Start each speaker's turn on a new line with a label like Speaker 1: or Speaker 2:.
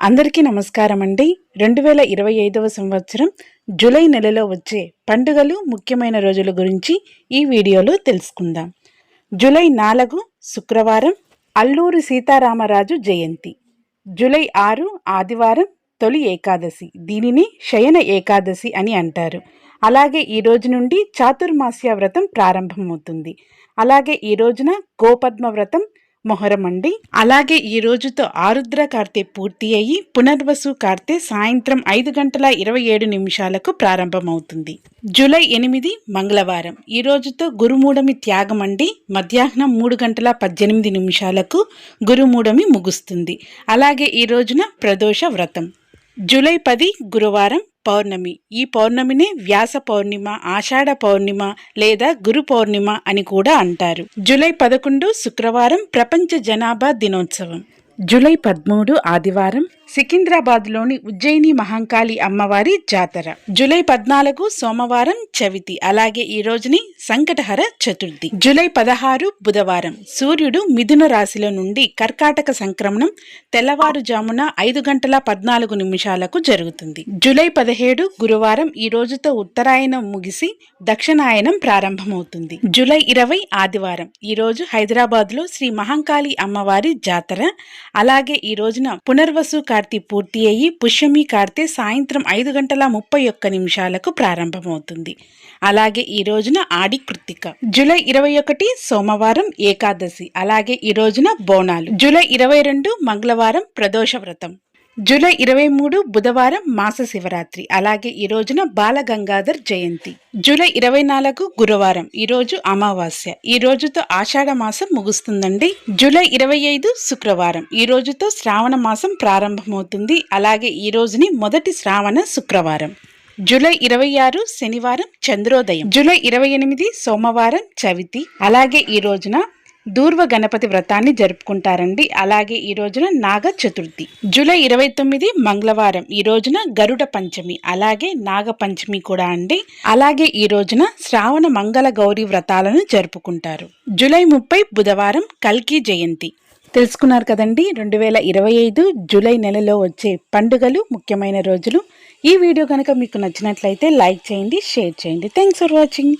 Speaker 1: అందరికీ నమస్కారం అండి రెండు వేల ఇరవై ఐదవ సంవత్సరం జూలై నెలలో వచ్చే పండుగలు ముఖ్యమైన రోజుల గురించి ఈ వీడియోలో తెలుసుకుందాం. జూలై నాలుగు శుక్రవారం అల్లూరి సీతారామరాజు జయంతి. జూలై ఆరు ఆదివారం తొలి ఏకాదశి. దీనిని శయన ఏకాదశి అని అంటారు. అలాగే ఈ రోజు నుండి చాతుర్మాస్య వ్రతం ప్రారంభమవుతుంది. అలాగే ఈ రోజున గోపద్మ వ్రతం మొహరం అండి అలాగే ఈ రోజుతో ఆరుద్ర కార్తె పూర్తి అయ్యి పునర్వసు కార్తె సాయంత్రం ఐదు గంటల ఇరవై ఏడు నిమిషాలకు ప్రారంభమవుతుంది. జూలై ఎనిమిది మంగళవారం. ఈ రోజుతో గురుమూడమి త్యాగం అండి మధ్యాహ్నం మూడు గంటల పద్దెనిమిది నిమిషాలకు గురుమూడమి ముగుస్తుంది. అలాగే ఈ రోజున ప్రదోష వ్రతం. జూలై పది గురువారం పౌర్ణమి. ఈ పౌర్ణమిని వ్యాస పౌర్ణిమ ఆషాఢ పౌర్ణిమ లేదా గురు పౌర్ణిమ అని కూడా అంటారు. జూలై పదకొండు శుక్రవారం ప్రపంచ జనాభా దినోత్సవం. జూలై పదమూడు ఆదివారం సికింద్రాబాద్లోని ఉజ్జయిని మహంకాళి అమ్మవారి జాతర. జూలై పద్నాలుగు సోమవారం చవితి. అలాగే ఈ రోజుని సంకటహర చతుర్థి. జూలై పదహారు బుధవారం. సూర్యుడు మిథున రాశిలో నుండి కర్కాటక సంక్రమణం తెల్లవారుజామున ఐదు గంటల పద్నాలుగు నిమిషాలకు జరుగుతుంది. జూలై పదిహేడు గురువారం ఈ రోజుతో ఉత్తరాయణం ముగిసి దక్షిణాయనం ప్రారంభమవుతుంది. జూలై ఇరవై ఆదివారం. ఈ రోజు హైదరాబాద్లో శ్రీ మహంకాళి అమ్మవారి జాతర. అలాగే ఈ రోజున పునర్వసు కార్తె పూర్తి అయ్యి పుష్యమి కార్తె సాయంత్రం ఐదు గంటల ముప్పై ఒక్క నిమిషాలకు ప్రారంభమవుతుంది. అలాగే ఈ రోజున ఆడి కృత్తిక. జూలై ఇరవై ఒకటి సోమవారం ఏకాదశి. అలాగే ఈ రోజున బోనాలు. జూలై ఇరవై రెండు మంగళవారం ప్రదోష వ్రతం. జూలై ఇరవై మూడు బుధవారం మాస శివరాత్రి. అలాగే ఈ రోజున బాలగంగాధర్ జయంతి. జూలై ఇరవై నాలుగు గురువారం ఈ రోజు అమావాస్య. ఈ రోజుతో ఆషాఢ మాసం ముగుస్తుందండి. జూలై ఇరవై ఐదు శుక్రవారం ఈ రోజుతో శ్రావణ మాసం ప్రారంభమవుతుంది. అలాగే ఈ రోజుని మొదటి శ్రావణ శుక్రవారం. జూలై ఇరవై ఆరు శనివారం చంద్రోదయం. జూలై ఇరవై ఎనిమిది సోమవారం చవితి. అలాగే ఈ రోజున దూర్వ గణపతి వ్రతాన్ని జరుపుకుంటారండి. అలాగే ఈ రోజున నాగ చతుర్థి. జూలై ఇరవై తొమ్మిది మంగళవారం. ఈ రోజున గరుడ పంచమి. అలాగే నాగ పంచమి కూడా అండి. అలాగే ఈ రోజున శ్రావణ మంగళ గౌరీ వ్రతాలను జరుపుకుంటారు. జూలై ముప్పై బుధవారం కల్కి జయంతి. తెలుసుకున్నారు కదండి రెండు వేల ఇరవై ఐదు జూలై నెలలో వచ్చే పండుగలు ముఖ్యమైన రోజులు. ఈ వీడియో కనుక మీకు నచ్చినట్లయితే లైక్ చేయండి షేర్ చేయండి. Thanks for watching.